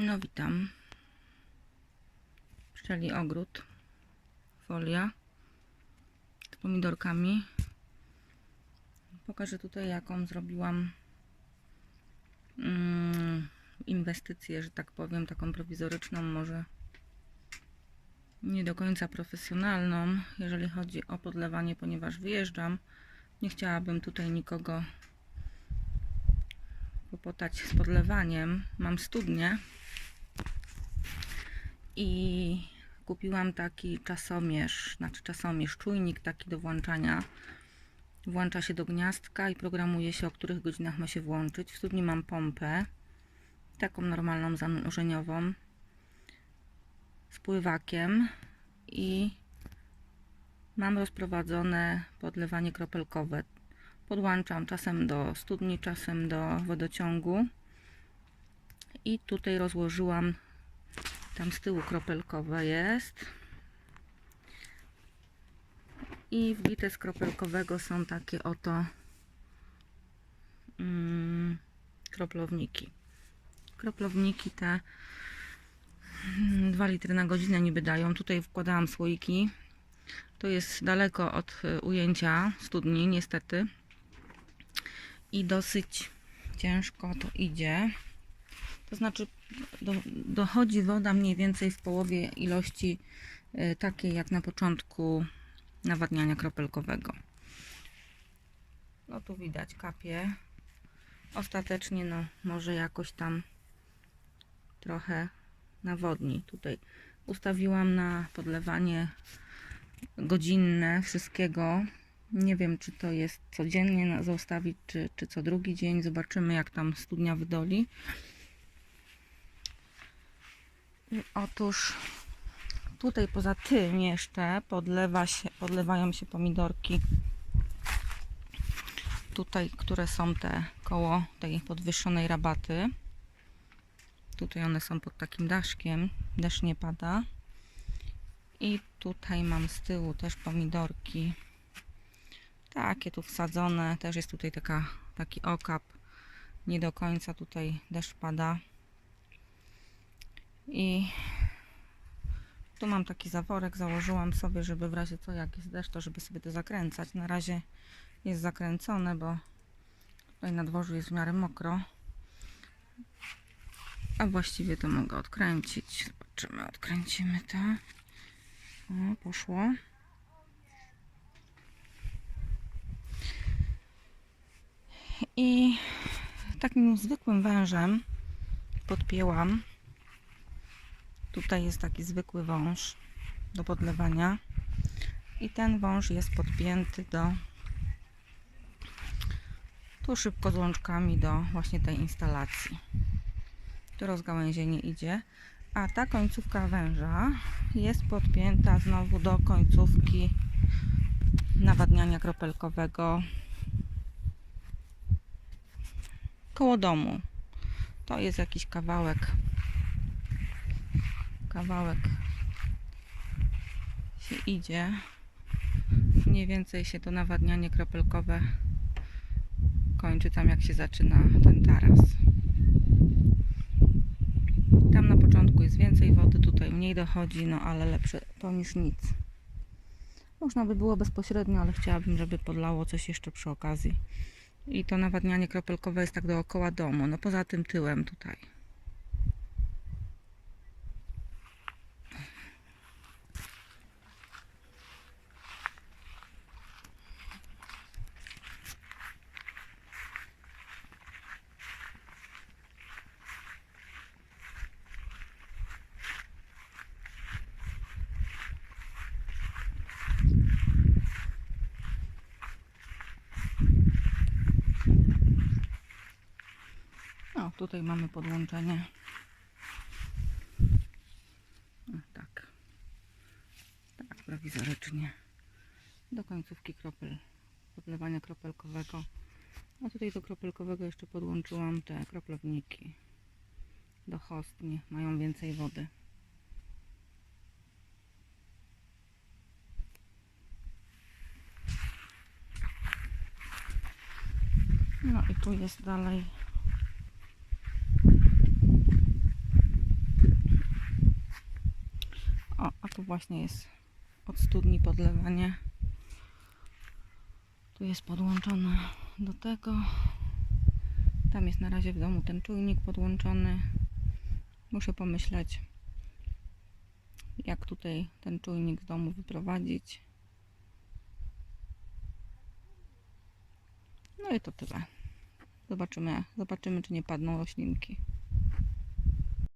No witam. Pszczeli ogród. Folia. Z pomidorkami. Pokażę tutaj jaką zrobiłam mm, inwestycję, że tak powiem, taką prowizoryczną, może nie do końca profesjonalną, jeżeli chodzi o podlewanie, ponieważ wyjeżdżam. Nie chciałabym tutaj nikogo popotać z podlewaniem. Mam studnię i kupiłam taki czasomierz, znaczy czasomierz, czujnik taki do włączania. Włącza się do gniazdka i programuje się, o których godzinach ma się włączyć. W studni mam pompę, taką normalną zanurzeniową, z pływakiem i mam rozprowadzone podlewanie kropelkowe. Podłączam czasem do studni, czasem do wodociągu. I tutaj rozłożyłam, tam z tyłu kropelkowe jest. I wbite z kropelkowego są takie oto mm, kroplowniki. Kroplowniki te 2 litry na godzinę niby dają. Tutaj wkładałam słoiki. To jest daleko od y, ujęcia studni, niestety. I dosyć ciężko to idzie. To znaczy, do, dochodzi woda mniej więcej w połowie ilości y, takiej jak na początku nawadniania kropelkowego. No tu widać kapie. Ostatecznie, no może jakoś tam trochę nawodni. Tutaj ustawiłam na podlewanie godzinne wszystkiego. Nie wiem, czy to jest codziennie zostawić, czy, czy co drugi dzień. Zobaczymy, jak tam studnia wydoli. Otóż tutaj poza tym jeszcze podlewa się, podlewają się pomidorki. Tutaj, które są te koło tej podwyższonej rabaty. Tutaj one są pod takim daszkiem. Deszcz nie pada. I tutaj mam z tyłu też pomidorki. Takie tu wsadzone. Też jest tutaj taka, taki okap. Nie do końca tutaj deszcz pada. I tu mam taki zaworek. Założyłam sobie, żeby w razie co, jak jest deszcz, to żeby sobie to zakręcać. Na razie jest zakręcone, bo tutaj na dworzu jest w miarę mokro. A właściwie to mogę odkręcić. Zobaczymy, odkręcimy to. O, poszło. I takim zwykłym wężem podpięłam. Tutaj jest taki zwykły wąż do podlewania. I ten wąż jest podpięty do tu szybko z łączkami do właśnie tej instalacji to rozgałęzienie idzie, a ta końcówka węża jest podpięta znowu do końcówki nawadniania kropelkowego koło domu. To jest jakiś kawałek kawałek się idzie. Mniej więcej się to nawadnianie kropelkowe kończy tam jak się zaczyna ten taras. Tam na początku jest więcej wody, tutaj mniej dochodzi, no ale lepsze to niż nic. Można by było bezpośrednio, ale chciałabym, żeby podlało coś jeszcze przy okazji. I to nawadnianie kropelkowe jest tak dookoła domu, no poza tym tyłem tutaj. Tutaj mamy podłączenie. Tak. Tak, prowizorycznie. Do końcówki kropel, podlewania kropelkowego. A tutaj do kropelkowego jeszcze podłączyłam te kroplowniki. Do hostni. Mają więcej wody. No i tu jest dalej Tu właśnie jest od studni podlewanie. Tu jest podłączone do tego. Tam jest na razie w domu ten czujnik podłączony. Muszę pomyśleć, jak tutaj ten czujnik z domu wyprowadzić. No i to tyle. Zobaczymy, zobaczymy czy nie padną roślinki.